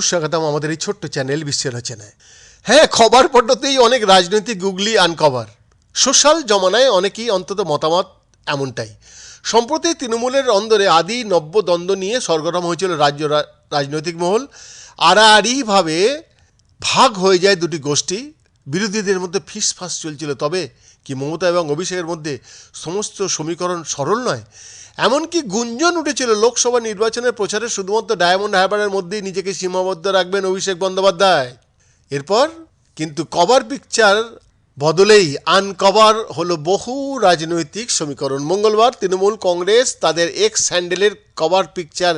স্বাগতম, আমাদের এই ছোট্ট চ্যানেল বিশ্বের রচনায়। হ্যাঁ খবর পদ্ধতিই অনেক রাজনৈতিক, গুগলি, আনকভার। সোশ্যাল জমানায় অনেকেই অন্তত মতামত এমনটাই। সম্প্রতি তৃণমূলের অন্দরে আদি নব্য দ্বন্দ্ব নিয়ে সরগরম হয়েছিল রাজ্য রাজনৈতিক মহল। আড়াআড়িভাবে ভাগ হয়ে যায় দুটি গোষ্ঠী। বিরোধীদের মধ্যে ফিসফাস চলছিল। তবে কি মমতা এবং অভিষেকের মধ্যে সমস্ত সমীকরণ সরল নয়? এমনকি গুঞ্জন উঠেছিল লোকসভা নির্বাচনের প্রচারে, শুধুমাত্র ডায়মন্ড হারবারের মধ্যেই নিজেকে সীমাবদ্ধ রাখবেন অভিষেক বন্দ্যোপাধ্যায়। এরপর কিন্তু কভার পিকচার বদলেই আনকভার হলো বহু রাজনৈতিক সমীকরণ। মঙ্গলবার তৃণমূল কংগ্রেস তাদের এক্স হ্যান্ডেলের কভার পিকচার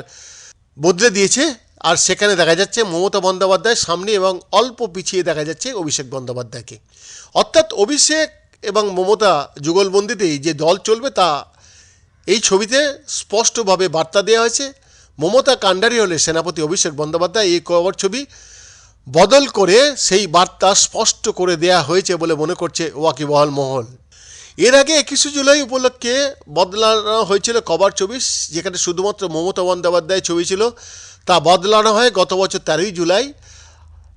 বদলে দিয়েছে। আর সেখানে দেখা যাচ্ছে মমতা বন্দ্যোপাধ্যায় সামনে এবং অল্প পিছিয়ে দেখা যাচ্ছে অভিষেক বন্দ্যোপাধ্যায়কে। অর্থাৎ অভিষেক এবং মমতা যুগলবন্দিতেই যে দল চলবে তা এই ছবিতে স্পষ্টভাবে বার্তা দেওয়া হয়েছে। মমতা কাণ্ডারি হলে সেনাপতি অভিষেক বন্দ্যোপাধ্যায় এই কবর ছবি বদল করে সেই বার্তা স্পষ্ট করে দেয়া হয়েছে বলে মনে করছে ওয়াকিবহাল মহল। এর আগে একুশে জুলাই উপলক্ষে বদলানো হয়েছিল কভার ছবি, যেখানে শুধুমাত্র মমতা বন্দ্যোপাধ্যায় ছবি ছিল। তা বদলানো হয় গত বছর তেরোই জুলাই।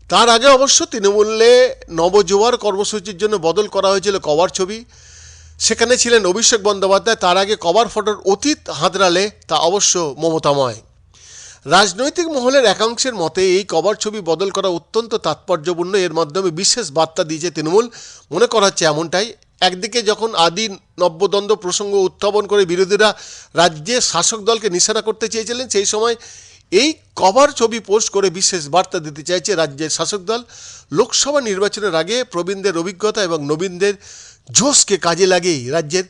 তার আগে অবশ্য তৃণমূলে নবজোয়ার কর্মসূচির জন্য বদল করা হয়েছিল কভার ছবি। সেখানে ছিলেন অভিষেক বন্দ্যোপাধ্যায়। তার আগে কভার ফটোর অতীত হাতড়ালে তা অবশ্য মমতাময়। রাজনৈতিক মহলের একাংশের মতে এই কভার ছবি বদল করা অত্যন্ত তাৎপর্যপূর্ণ। এর মাধ্যমে বিশেষ বার্তা দিয়েছে তৃণমূল। মনে করা হচ্ছে এমনটাই। একদিকে যখন আদি নব্যদ্বন্দ্ব প্রসঙ্গ উত্থাপন করে বিরোধীরা রাজ্যে শাসক দলকে নিশানা করতে চেয়েছিলেন, সেই সময় এই কভার ছবি পোস্ট করে বিশেষ বার্তা দিতে চাইছে রাজ্যের শাসক দল। লোকসভা নির্বাচনের আগে প্রবীণদের অভিজ্ঞতা এবং নবীনদের জোশকে কাজে লাগিয়েই রাজ্যের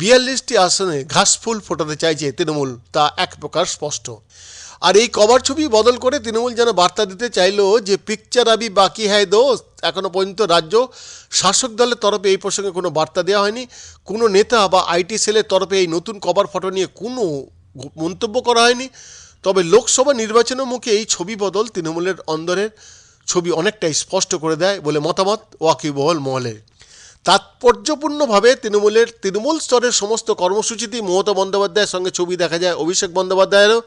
বিয়াল্লিশটি আসনে ঘাসফুল ফোটাতে চাইছে তৃণমূল, তা এক প্রকার স্পষ্ট। আর এই কভার ছবি বদল করে তৃণমূল যেন বার্তা দিতে চাইলো যে পিকচার আবি বাকি হ্যায় দোস্ত এখনও পর্যন্ত রাজ্য শাসক দলের তরফে এই প্রসঙ্গে কোনো বার্তা দেওয়া হয়নি। কোনো নেতা বা আইটি সেলের তরফে এই নতুন কভার ফটো নিয়ে কোনো মন্তব্য করা হয়নি। তবে লোকসভা নির্বাচনের মুখে এই ছবি বদল তৃণমূলের অন্দরের ছবি অনেকটাই স্পষ্ট করে দেয় বলে মতামত ওয়াকিবহল মহলের তাৎপর্যপূর্ণভাবে তৃণমূলের তৃণমূল স্তরের সমস্ত কর্মসূচিতেই মমতা বন্দ্যোপাধ্যায়ের সঙ্গে ছবি দেখা যায়, অভিষেক বন্দ্যোপাধ্যায়েরও।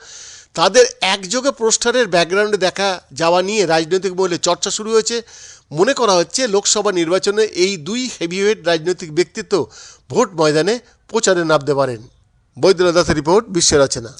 তাদের একযোগে পোস্টারের ব্যাকগ্রাউন্ডে দেখা যাওয়া নিয়ে রাজনৈতিক মহলে চর্চা শুরু হয়েছে। মনে করা হচ্ছে লোকসভা নির্বাচনে এই দুই হেভিওয়েট রাজনৈতিক ব্যক্তিত্ব ভোট ময়দানে প্রচারে নামতে পারেন। বৈদ্যনাথ রিপোর্ট, বিশ্বের রচনা